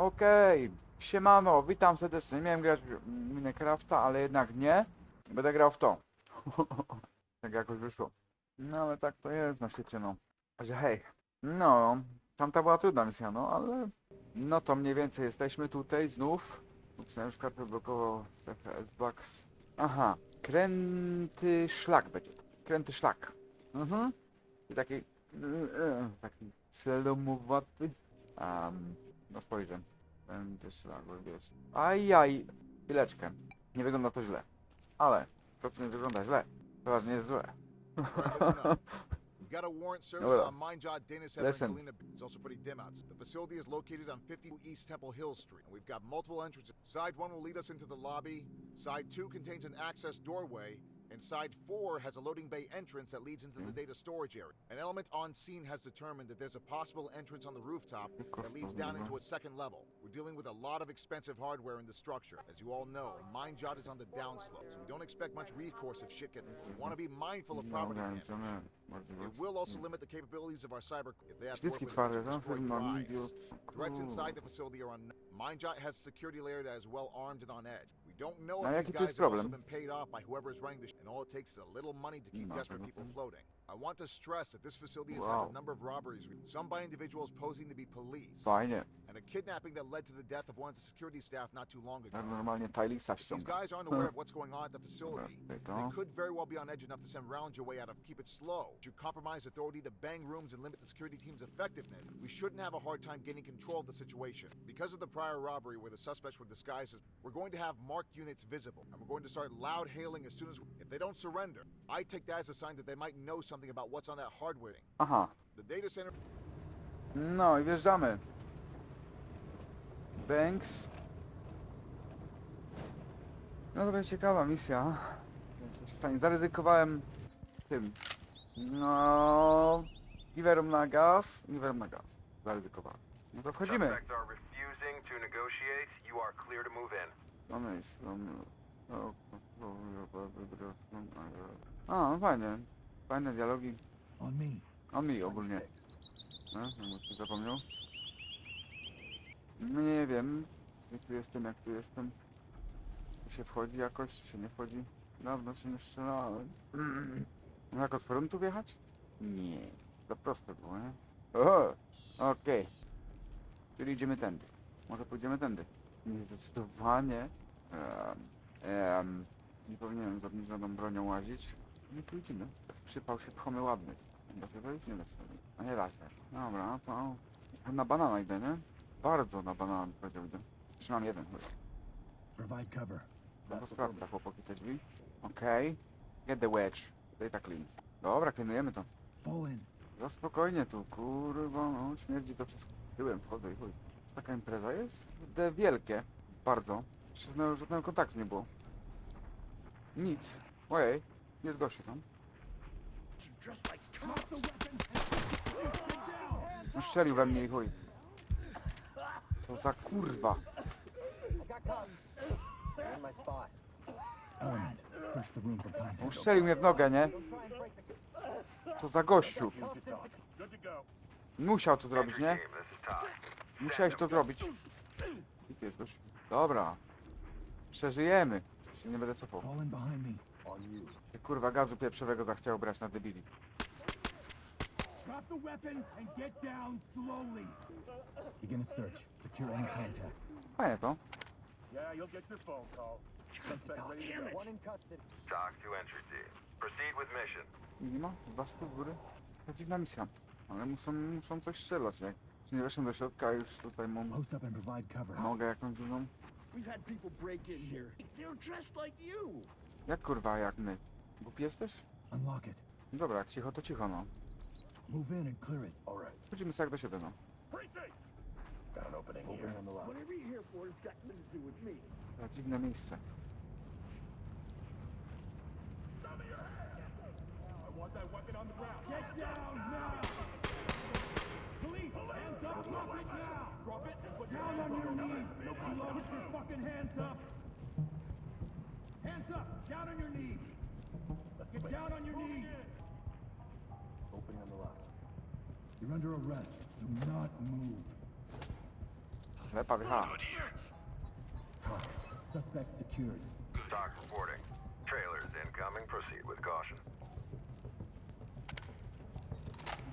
Okej, siemano, witam serdecznie. Miałem grać w Minecrafta, ale jednak nie. Będę grał w to. tak jakoś wyszło. No ale tak to jest na świecie, no. Że hej. No, tamta była trudna misja, no ale... No to mniej więcej jesteśmy tutaj znów. Na przykład wyblokował CFS Bugs. Aha, kręty szlak będzie. Kręty szlak. Mhm. I taki... e, Taki celomowaty. Um, no spojrzę. Szlak, bo wiesz. Ajaj, chwileczkę. Nie wygląda to źle. Ale to co nie wygląda źle, poważnie jest złe. We've got a warrant service on Center Listen. in Galena. It's also pretty dim out. The facility is located on 50 East Temple Hill Street. We've got multiple entrances. Side one will lead us into the lobby. Side two contains an access doorway. And side four has a loading bay entrance that leads into the hmm? data storage area. An element on scene has determined that there's a possible entrance on the rooftop that leads down into a second level. We're dealing with a lot of expensive hardware in the structure. As you all know, Mindjot is on the downslope, so we don't expect much recourse if shit gets. We want to be mindful of property damage. It will also limit the capabilities of our cyber if they have to work with to destroy drives. Threats inside the facility are unknown. Mindjot has a security layer that is well armed and on edge. Don't know if these guys have also been paid off by whoever is running the and all it takes is a little money to keep desperate people floating. I want to stress that this facility has had a number of robberies, some by individuals posing to be police, Fajnie. And a kidnapping that led to the death of one of the security staff not too long ago. Jak normalnie Tylisa These guys aren't aware of what's going on at the facility. They could very well be on edge enough to send rounds your way out of keep it slow. To compromise authority to bang rooms and limit the security team's effectiveness, we shouldn't have a hard time gaining control of the situation. Because of the prior robbery where the suspects were disguised as, we're going to have marked units visible, and we're going to start loud hailing as soon as if they don't surrender. I take that as a sign that they might know something about what's on that hardware. Aha. Uh-huh. The data center No i wjeżdżamy. Banks. No to będzie ciekawa misja. Jestem w stanie. Zaryzykowałem tym. No. Giverum na gaz. Giverum na gaz. Zaryzykowałem. No to wchodzimy. Suspects are refusing to negotiate. You are clear to move in. Mamy jest. A, no fajnie. Fajne dialogi. On me. On mi ogólnie. No, jakby ktoś zapomniał. No nie wiem. Jak tu jestem, jak tu jestem. Tu się wchodzi jakoś, czy nie wchodzi? Dawno się nie strzelałem. No jak od frontu wjechać? Nie. To proste było, nie? Oho! Okej. Czyli idziemy tędy. Może pójdziemy tędy. Nie, zdecydowanie. Um, um, nie powinienem za żadną bronią łazić. Nie tu idziemy. Przypał się pchamy ładny. Da się? Nie da się. A nie da się. Dobra, to na banana idę, nie? Bardzo na banana bym powiedział idę. Trzymam jeden. Provide cover. No to sprawdza chłopaki te drzwi. Okej. Get the wedge. Data clean. Dobra, klinujemy to. Fall in. Za spokojnie tu, kurwa, no śmierdzi to wszystko. Tyłem wchodzę i chuj. Taka impreza jest? Kurde, wielkie. Bardzo. Żadnego, żadnego kontaktu nie było. Nic. Ojej, jest gościu tam. No strzelił we mnie i chuj. To za kurwa. On strzelił mnie w nogę, nie? To za gościu. Musiał to zrobić, nie? Musiałeś to zrobić. I tu jest gość. Dobra. Przeżyjemy. Się nie będę cofał. Ty kurwa gazu pieprzowego zachciał brać na debili. Drop the weapon and get down slowly. Begin a search. Secure any contacts. Fajnie to. Yeah, you'll get your phone call. Talk to entry team. Proceed with mission. Minima? Dwa sztuk w góry? Dziwna misja. Ale muszą, muszą coś strzelać, nie? Czy nie weszłem do środka, a już tutaj mam Post up and provide cover. nogę jakąś dziwną? We've had people break in here. They're dressed like you. Jak kurwa, jak my? Głupi jesteś? Unlock it. Dobra, jak cicho, to cicho, no. Move in and clear it. All right, Chodzimy sobie jak do siebie, no. precinct. Got an opening here. on the line. Whatever you're here for, it's got nothing to do with me. To dziwne miejsce. I want that weapon on the ground. Get down now! Police, hands up, drop it now! Drop it and put Down on your knees! Nobody put your fucking hands up! Hands up! Down on your knees! Get down on your knees! Opening on the left. You're under arrest. Do not move. Lepa wjechała. Suspect secured. Doc reporting. Trailers incoming. Proceed with caution.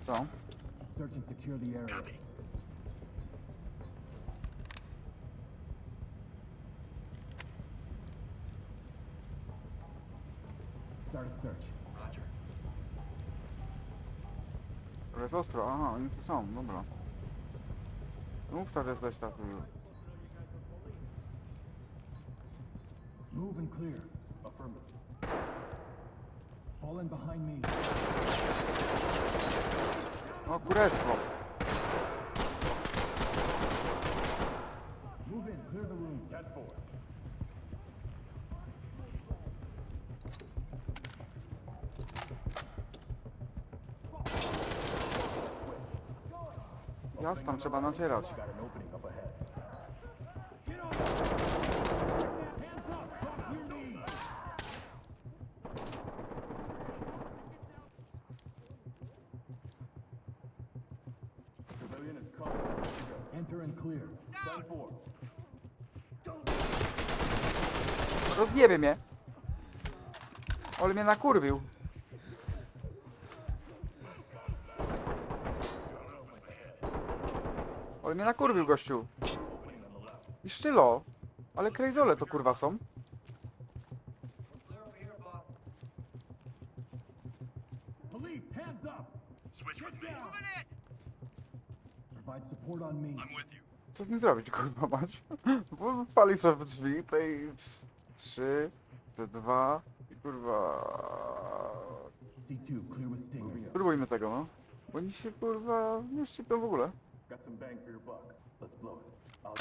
Co? Search and secure the area. Copy. Start a search. To jest ostro, aha, no, oni tu są, dobra. No, mów to jest leś taki. Move and clear. Affirmative. Fall in behind me. No, o kureczko. Move in, clear the room. Cat 4. and clear. Ten four. Rozjebie mnie! Ale mnie nakurwił. Ale mnie nakurwił gościu. I szczylo. Ale krejzole to kurwa są. Co z nim zrobić, kurwa mać? Bo Pali sobie w drzwi, tej trzy, te dwa i kurwa... C2, clear with stingers. Spróbujmy tego, no. Bo oni się kurwa nie szczypią w ogóle. Got some bang for your buck. Let's blow it. I'll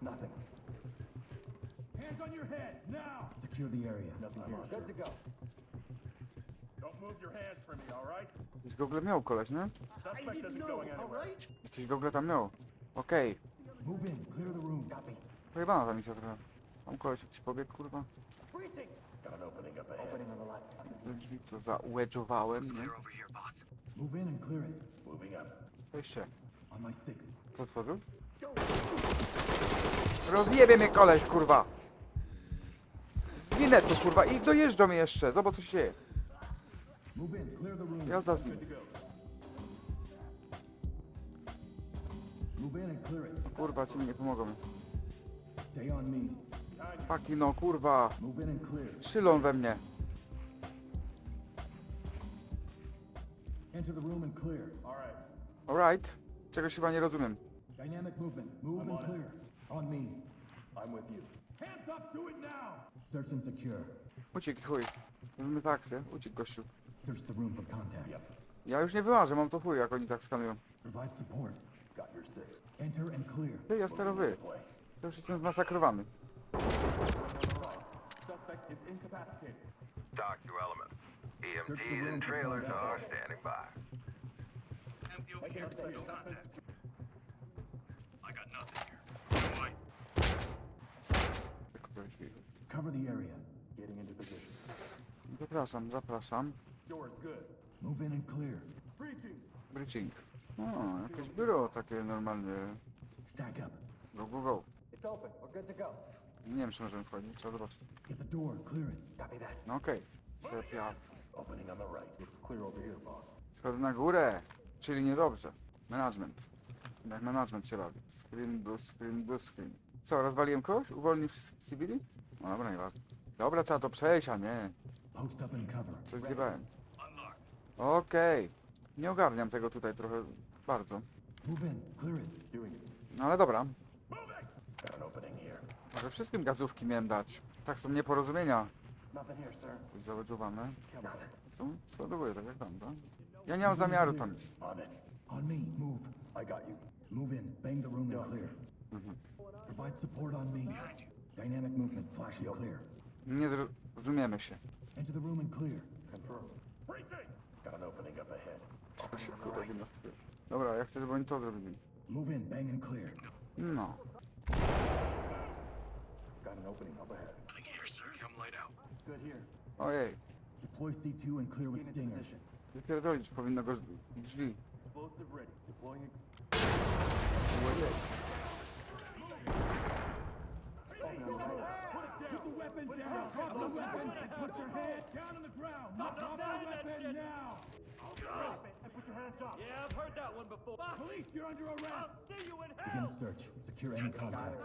Nothing. Hands on your head, now! Secure the area. Nothing here. Good to go. Don't move your hands for me, all right? Jakieś gogle miał koleś, nie? I Suspect didn't isn't know, going all anywhere. right? Jakieś gogle tam miał. Okej. Move in, clear the room. Copy. Pojebana ta misja trochę. Tam koleś jakiś pobiegł, kurwa. Got an opening up ahead. Opening on the left. Te drzwi co zauedżowałem, nie? Move in and clear it. Moving up. Wejście. On my six. Kto otworzył? Rozjebie mnie koleś, kurwa! Zginę tu, kurwa, i dojeżdżą mnie jeszcze. Zobacz, co się dzieje. Move in, clear the room. Jazda z nim. Move in and clear it. Kurwa, ci mi nie pomogą. Stay on me. Paki, no, kurwa. Move in and clear. Szylą we mnie. Enter the room and clear. All right. Alright. Czegoś chyba nie rozumiem. Dynamic movement. Move and clear. On me. I'm with you. Hands up, do it now! Search and secure. Uciekł, chuj. Robimy tak, akcję. Uciekł, gościu. Search the room for contact. Ja już nie wyłażę, mam to chuj, jak oni tak skanują. Provide support. Got your six. Enter and clear. Ty, ja sterowy. Play. Ja już jestem zmasakrowany. Suspect is incapacitated. Doc to element. EMTs and trailers are standing by. Jak to jest? Cover the area. Getting into position. Zapraszam, zapraszam. Door's good. Move in and clear. Breaching. Bridging. O, jakieś biuro takie normalnie. Stack up. Go, go, go. It's open. We're good to go. Nie wiem, czy możemy wchodzić, trzeba zobaczyć. Get the door. Clear it. Copy that. No okej. Sepia. Opening on the right. It's clear over here, boss. Schody na górę. Czyli niedobrze. Management. Jak management się robi. Screen, do screen, do screen. Co, rozwaliłem kogoś? Uwolnił wszystkich cywili? No dobra, nieważne. Dobra, trzeba to przejść, a nie. Post up and cover. Coś zjebałem. Okej. Nie ogarniam tego tutaj trochę bardzo. Move in. Clear it. Doing it. No ale dobra. Got an opening here. Może wszystkim gazówki miałem dać. Tak są nieporozumienia. Nothing here, sir. Załadzowane. Nothing. Tu sładowuję tak jak tam, tak? Ja nie mam zamiaru tam. On it. On me. Move. I got you. Move in. Bang the room and clear. Provide support on me. Dynamic movement. Flash and clear. Nie zrozumiemy się. Enter the room and clear. Confirmed. Breaching. Got an opening up ahead. Co się kurwa gimnastykuje. Dobra, ja chcę, żeby oni to zrobili. Move in. Bang and clear. No. Got an opening up ahead. Good here. Ojej. Deploy C2 and clear with Get into stingers. position. Wypierdolić powinno go z drzwi. Explosive ready. Deploying. Ex- Put the weapon down. Drop the weapon and put your hand down on the ground. Drop the weapon now. Drop it and put your hands up. Yeah, I've heard that one before. Police, you're under arrest. I'll see you in hell. a search. Secure any contacts.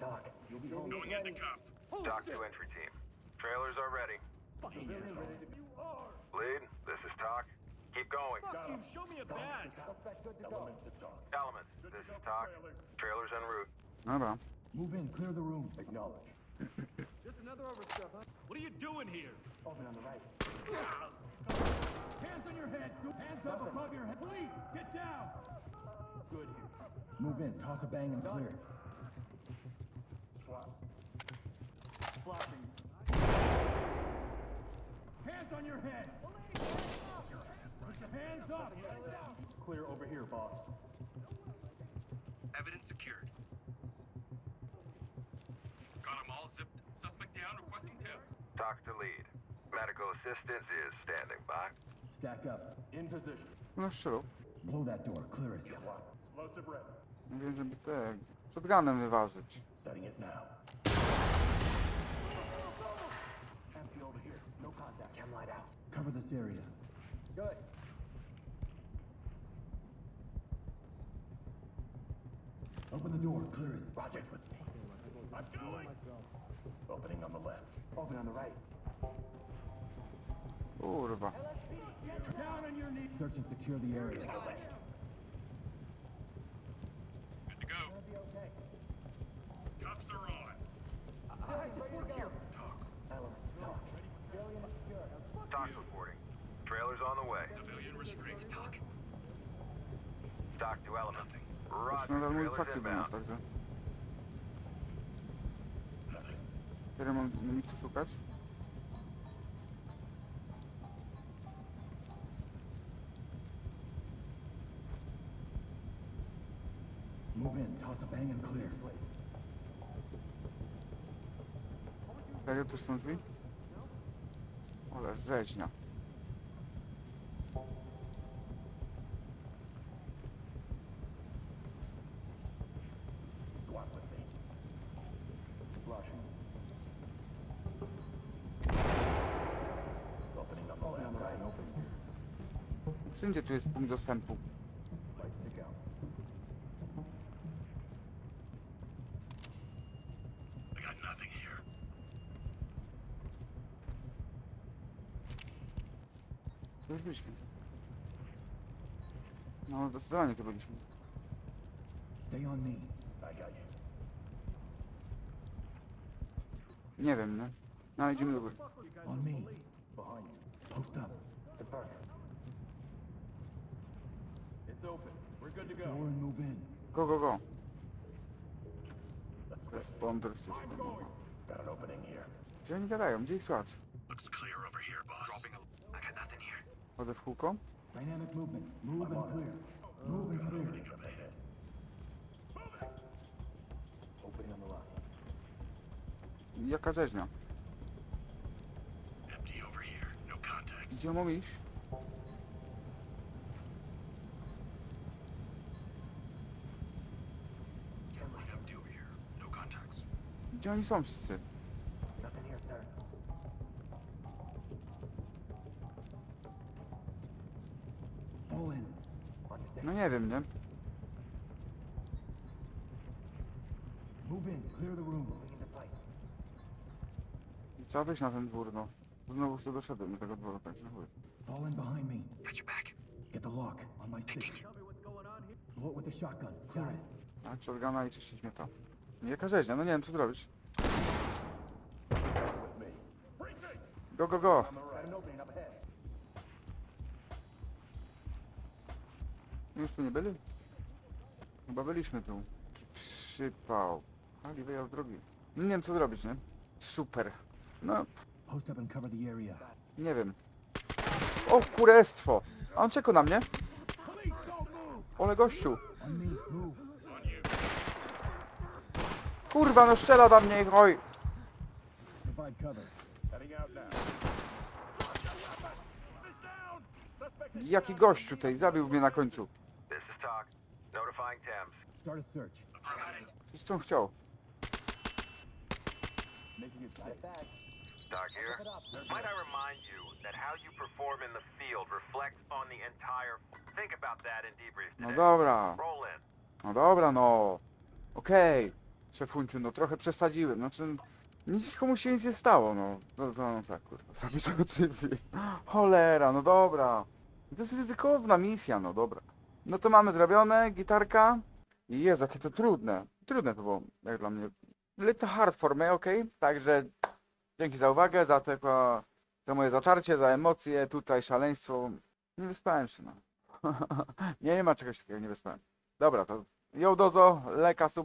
Dock Oh, to entry team. Trailers are ready. You are. Lead, this is Talk. Keep going. Fuck you. Show me a badge. Elements to talk. Elements, this is Talk. Trailers en route. Dobra. Move in. Clear the room. Acknowledge. Just another overstuff, huh? What are you doing here? Open on the right. Hands on your head. Hands up above your head. Police, get down. Good here. Move in. Toss a bang and clear. Swap. Flashing. Hands on your head. Put your hands up. Clear over here, boss. Evidence secured. Got them all zipped. Suspect down, requesting tips. Talk to lead. Medical assistance is standing by. Stack up. In position. No strzelał. Blow that door. Clear it. Explosive ready. Mówię, żeby te... Shotgunem wyważyć. Setting it now. Empty over here. No contact. Chem light out. Cover this area. Good. Open the door. Clear it. Roger. I'm going. Opening on the left. Open on the right. Kurwa. Down on your knees. Search and secure the area. Good to go. Cuffs are on. I Talk reporting. Trailers on the to elements. Już Roger, nadal mój fakty do nas, także... Kiedy mam limitu szukać? Move in. Toss a bang and clear. Serio tu są drzwi? Ale rzeźnia. Swap with me. Flashing. Opening on the left. Right. Open. Wszędzie tu jest punkt dostępu. Tu już byliśmy. No, zdecydowanie tu byliśmy. Stay on me. I got you. Nie wiem, nie? No, idziemy do góry. On me. Behind you. Post up. Open. We're good to Door go. and move in. Go, go, go. Responder system. Got an opening here. Gdzie oni gadają? Gdzie ich słychać? Looks clear over here, boss. Dropping a... I got nothing here. Chodzę w kółko? Dynamic movement. Move and clear. Move and clear. Opening up ahead. Opening on the left. Jaka rzeźnia? Empty over here. No contacts. Gdzie mam iść? Empty over here. No contacts. Gdzie oni są wszyscy? No nie wiem, nie? Trzeba wyjść na ten dwór, no. Znowu tu doszedłem do tego dworu, także chuj. Fall in behind me. Got your back. Get the lock on my stick. It with the shotgun. Clear it. A shotguna i czyścić mnie to. Jaka rzeźnia? No nie wiem, co zrobić. Go, go, go! Już tu nie byli? Chyba byliśmy tu. Przypał. Ali wyjazd drogi. No nie wiem, co zrobić, nie? Super. No, nie wiem. O, kurestwo! A on czeka na mnie? Ole gościu! Kurwa, no strzela do mnie, oj! Jaki gościu tutaj, zabił mnie na końcu. Coś co on chciał. Doc here. Might I remind you that how you perform in the field reflects on the entire. Think about that in debrief No today. dobra, Roll in. no dobra, no. Okej, szefunciu, no trochę przesadziłem, znaczy... Nic komu się nic nie stało, no. No, no, no tak, kurwa, zabijamy cywil. Cholera, no dobra. To jest ryzykowna misja, no dobra. No to mamy zrobione, gitarka. I Jezu, jakie to trudne. Trudne to było, jak dla mnie. Little hard for me, okej? Także dzięki za uwagę, za tylko, za moje zaczarcie, za emocje, tutaj szaleństwo. Nie wyspałem się, no. nie, nie ma czegoś takiego, nie wyspałem. Dobra, to Jołdozo, leka suba.